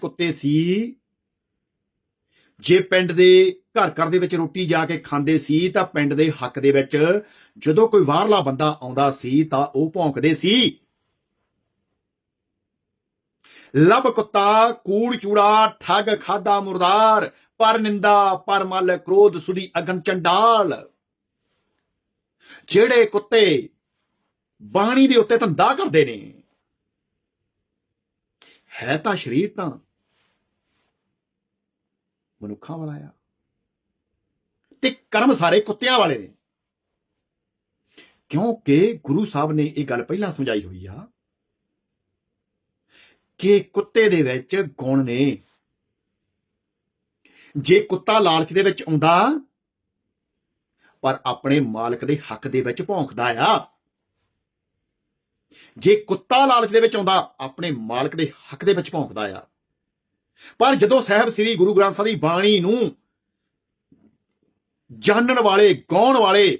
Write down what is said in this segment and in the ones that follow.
ਕੁੱਤੇ ਸੀ। ਜੇ ਪਿੰਡ ਦੇ ਘਰ ਘਰ ਦੇ ਵਿੱਚ ਰੋਟੀ ਜਾ ਕੇ ਖਾਂਦੇ ਸੀ, ਤਾਂ ਪਿੰਡ ਦੇ ਹੱਕ ਦੇ ਵਿੱਚ ਜਦੋਂ ਕੋਈ ਬਾਹਰਲਾ ਬੰਦਾ ਆਉਂਦਾ ਸੀ, ਤਾਂ ਉਹ ਭੌਂਕਦੇ ਸੀ। ਲਬ ਕੁੱਤਾ, ਕੂੜ ਚੂੜਾ, ਠੱਗ ਖਾਦਾ ਮੁਰਦਾਰ, ਪਰ ਨਿੰਦਾ, ਪਰ ਮਲ, ਕ੍ਰੋਧ ਸੁਦੀ ਅਗਨ ਚੰਡਾਲ। ਜਿਹੜੇ ਕੁੱਤੇ ਬਾਣੀ ਦੇ ਉੱਤੇ ਧੰਦਾ ਕਰਦੇ ਨੇ, ਹੈ ਤਾਂ ਸ਼ਰੀਰ ਤਾਂ ਮਨੁੱਖਾਂ ਵਾਲਾ ਆ। ਤੇ ਕਰਮ ਸਾਰੇ ਕੁੱਤਿਆਂ ਵਾਲੇ ਨੇ। ਕਿਉਂਕਿ ਗੁਰੂ ਸਾਹਿਬ ਨੇ ਇਹ ਗੱਲ ਪਹਿਲਾਂ ਸਮਝਾਈ ਹੋਈ ਆ ਕਿ ਕੁੱਤੇ ਦੇ ਵਿੱਚ ਗੁਣ ਨੇ। ਜੇ ਕੁੱਤਾ ਲਾਲਚ ਦੇ ਵਿੱਚ ਆਉਂਦਾ, ਪਰ ਆਪਣੇ ਮਾਲਕ ਦੇ ਹੱਕ ਦੇ ਵਿੱਚ ਭੌਂਕਦਾ ਆ। ਜੇ ਕੁੱਤਾ ਲਾਲਚ ਦੇ ਵਿੱਚ ਆਉਂਦਾ, ਆਪਣੇ ਮਾਲਕ ਦੇ ਹੱਕ ਦੇ ਵਿੱਚ ਭੌਂਕਦਾ ਆ। ਪਰ ਜਦੋਂ ਸਾਹਿਬ ਸ੍ਰੀ ਗੁਰੂ ਗ੍ਰੰਥ ਸਾਹਿਬ ਦੀ ਬਾਣੀ ਨੂੰ ਜਾਣਨ ਵਾਲੇ, ਗਾਉਣ ਵਾਲੇ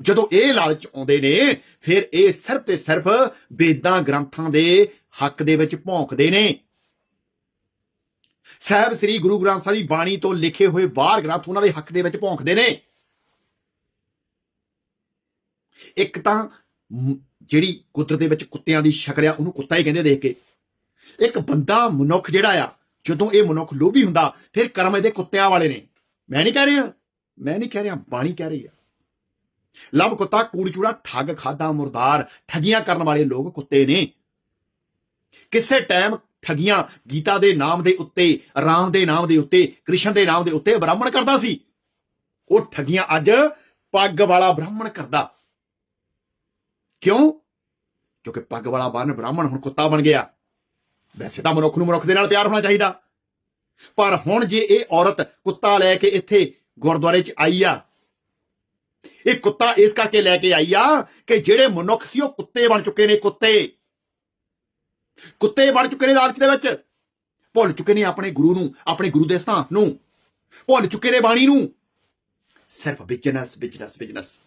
ਜਦੋਂ ਇਹ ਲਾਲਚ ਆਉਂਦੇ ਨੇ, ਫਿਰ ਇਹ ਸਿਰਫ ਤੇ ਸਿਰਫ ਵੇਦਾਂ ਗ੍ਰੰਥਾਂ ਦੇ ਹੱਕ ਦੇ ਵਿੱਚ ਭੌਂਕਦੇ ਨੇ। ਸਾਹਿਬ ਸ੍ਰੀ ਗੁਰੂ ਗ੍ਰੰਥ ਸਾਹਿਬ ਦੀ ਬਾਣੀ ਤੋਂ ਲਿਖੇ ਹੋਏ ਬਾਹਰ ਗ੍ਰੰਥ ਉਹਨਾਂ ਦੇ ਹੱਕ ਦੇ ਵਿੱਚ ਭੌਂਕਦੇ ਨੇ। ਇੱਕ ਤਾਂ ਜਿਹੜੀ ਕੁਦਰਤ ਦੇ ਵਿੱਚ ਕੁੱਤਿਆਂ ਦੀ ਸ਼ਕਲ ਆ, ਉਹਨੂੰ ਕੁੱਤਾ ਹੀ ਕਹਿੰਦੇ ਦੇਖ ਕੇ। ਇੱਕ ਬੰਦਾ ਮਨੁੱਖ ਜਿਹੜਾ ਆ, ਜਦੋਂ ਇਹ ਮਨੁੱਖ ਲੋਭੀ ਹੁੰਦਾ, ਫਿਰ ਕਰਮ ਇਹਦੇ ਕੁੱਤਿਆਂ ਵਾਲੇ ਨੇ। ਮੈਂ ਨਹੀਂ ਕਹਿ ਰਿਹਾ, ਮੈਂ ਨਹੀਂ ਕਹਿ ਰਿਹਾ, ਬਾਣੀ ਕਹਿ ਰਹੀ ਆ। ਲਵ ਕੁੱਤਾ, ਕੂੜ ਚੂੜਾ, ਠੱਗ ਖਾਦਾ ਮੁਰਦਾਰ, ਠਗੀਆਂ ਕਰਨ ਵਾਲੇ ਲੋਕ ਕੁੱਤੇ ਨੇ। ਕਿਸੇ ਟਾਈਮ ਠਗੀਆਂ ਗੀਤਾ ਦੇ ਨਾਮ ਦੇ ਉੱਤੇ, ਰਾਮ ਦੇ ਨਾਮ ਦੇ ਉੱਤੇ, ਕ੍ਰਿਸ਼ਨ ਦੇ ਨਾਮ ਦੇ ਉੱਤੇ ਬ੍ਰਾਹਮਣ ਕਰਦਾ ਸੀ। ਉਹ ਠਗੀਆਂ ਅੱਜ ਪੱਗ ਵਾਲਾ ਬ੍ਰਾਹਮਣ ਕਰਦਾ। ਕਿਉਂ? ਕਿਉਂਕਿ ਪੱਗ ਵਾਲਾ ਬਨ ਬ੍ਰਾਹਮਣ ਹੁਣ ਕੁੱਤਾ ਬਣ ਗਿਆ। ਵੈਸੇ ਤਾਂ ਮਨੁੱਖ ਨੂੰ ਮਨੁੱਖ ਦੇ ਨਾਲ ਪਿਆਰ ਹੋਣਾ ਚਾਹੀਦਾ। ਪਰ ਹੁਣ ਜੇ ਇਹ ਔਰਤ ਕੁੱਤਾ ਲੈ ਕੇ ਇੱਥੇ ਗੁਰਦੁਆਰੇ 'ਚ ਆਈ ਆ, ਇਹ ਕੁੱਤਾ ਇਸ ਕਰਕੇ ਲੈ ਕੇ ਆਈ ਆ ਕਿ ਜਿਹੜੇ ਮਨੁੱਖ ਸੀ ਉਹ ਕੁੱਤੇ ਬਣ ਚੁੱਕੇ ਨੇ, ਕੁੱਤੇ। ਕੁੱਤੇ ਬਣ ਚੁੱਕੇ ਨੇ ਲਾਲਚ ਦੇ ਵਿੱਚ। ਭੁੱਲ ਚੁੱਕੇ ਨੇ ਆਪਣੇ ਗੁਰੂ ਨੂੰ, ਆਪਣੇ ਗੁਰੂ ਦੇ ਸਥਾਨ ਨੂੰ। ਭੁੱਲ ਚੁੱਕੇ ਨੇ ਬਾਣੀ ਨੂੰ। ਸਿਰਫ ਬਿਜਨਸ ਬਿਜਨਸ ਬਿਜਨਸ।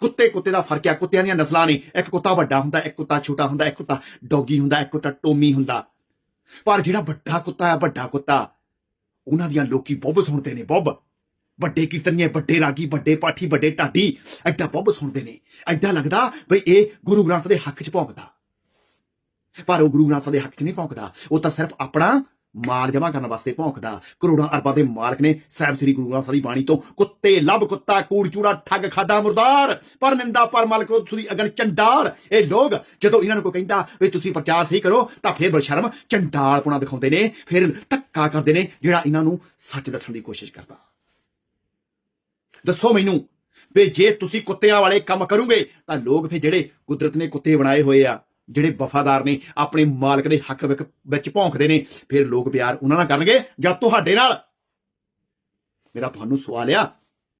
ਕੁੱਤੇ ਕੁੱਤੇ ਦਾ ਫ਼ਰਕ ਆ, ਕੁੱਤਿਆਂ ਦੀਆਂ ਨਸਲਾਂ ਨੇ। ਇੱਕ ਕੁੱਤਾ ਵੱਡਾ ਹੁੰਦਾ, ਇੱਕ ਕੁੱਤਾ ਛੋਟਾ ਹੁੰਦਾ, ਇੱਕ ਕੁੱਤਾ ਡੌਗੀ ਹੁੰਦਾ, ਇੱਕ ਕੁੱਤਾ ਟੋਮੀ ਹੁੰਦਾ। ਪਰ ਜਿਹੜਾ ਵੱਡਾ ਕੁੱਤਾ ਹੈ ਵੱਡਾ ਕੁੱਤਾ, ਉਹਨਾਂ ਦੀਆਂ ਲੋਕੀ ਬੁੱਬ ਸੁਣਦੇ ਨੇ, ਬੁੱਬ। ਵੱਡੇ ਕੀਰਤਨੀਏ, ਵੱਡੇ ਰਾਗੀ, ਵੱਡੇ ਪਾਠੀ, ਵੱਡੇ ਢਾਡੀ, ਐਡਾ ਬੁੱਬ ਸੁਣਦੇ ਨੇ। ਐਡਾ ਲੱਗਦਾ ਬਈ ਇਹ ਗੁਰੂ ਗ੍ਰੰਥ ਦੇ ਹੱਕ 'ਚ ਭੌਂਕਦਾ। ਪਰ ਉਹ ਗੁਰੂ ਗ੍ਰੰਥ ਸਾਹਿਬ ਦੇ ਹੱਕ 'ਚ ਨਹੀਂ ਭੌਂਕਦਾ। ਉਹ ਤਾਂ ਸਿਰਫ ਆਪਣਾ ਮਾਲ ਜਮਾ ਕਰਨ ਵਾਸਤੇ ਭੌਂਕਦਾ। ਕਰੋੜਾਂ ਅਰਬਾਂ ਦੇ ਮਾਲਕ ਨੇ ਸਾਹਿਬ ਸ੍ਰੀ ਗੁਰੂ ਗ੍ਰੰਥ ਸਾਹਿਬ ਦੀ ਬਾਣੀ ਤੋਂ ਕੁੱਤੇ ਲੱਭ ਕੁੱਤਾ, ਕੂੜ ਚੂੜਾ, ਠੱਗ ਖਾਦਾ, ਮੁਰਦਾਰ। ਪਰ ਨਿੰਦਾ ਪਰ ਮਾਲਕ ਉਹ ਸੁਰੀ ਅਗਨ ਚੰਡਾਲ। ਇਹ ਲੋਕ ਜਦੋਂ ਇਹਨਾਂ ਨੂੰ ਕੋਈ ਕਹਿੰਦਾ ਵੀ ਤੁਸੀਂ ਪ੍ਰਚਾਰ ਸਹੀ ਕਰੋ, ਤਾਂ ਫਿਰ ਬਸ਼ਰਮ ਚੰਡਾਲਪੁਣਾ ਦਿਖਾਉਂਦੇ ਨੇ, ਫਿਰ ਧੱਕਾ ਕਰਦੇ ਨੇ, ਜਿਹੜਾ ਇਹਨਾਂ ਨੂੰ ਸੱਚ ਦੱਸਣ ਦੀ ਕੋਸ਼ਿਸ਼ ਕਰਦਾ। ਦੱਸੋ ਮੈਨੂੰ ਵੀ ਜੇ ਤੁਸੀਂ ਕੁੱਤਿਆਂ ਵਾਲੇ ਕੰਮ ਕਰੋਗੇ, ਤਾਂ ਲੋਕ ਫਿਰ ਜਿਹੜੇ ਕੁਦਰਤ ਨੇ ਕੁੱਤੇ ਬਣਾਏ ਹੋਏ ਆ ਜਿਹੜੇ ਵਫਾਦਾਰ ਨੇ, ਆਪਣੇ ਮਾਲਕ ਦੇ ਹੱਕ ਵਿੱਚ- ਭੌਂਕਦੇ ਨੇ, ਫਿਰ ਲੋਕ ਪਿਆਰ ਉਹਨਾਂ ਨਾਲ ਕਰਨਗੇ ਜਾਂ ਤੁਹਾਡੇ ਨਾਲ? ਮੇਰਾ ਤੁਹਾਨੂੰ ਸਵਾਲ ਆ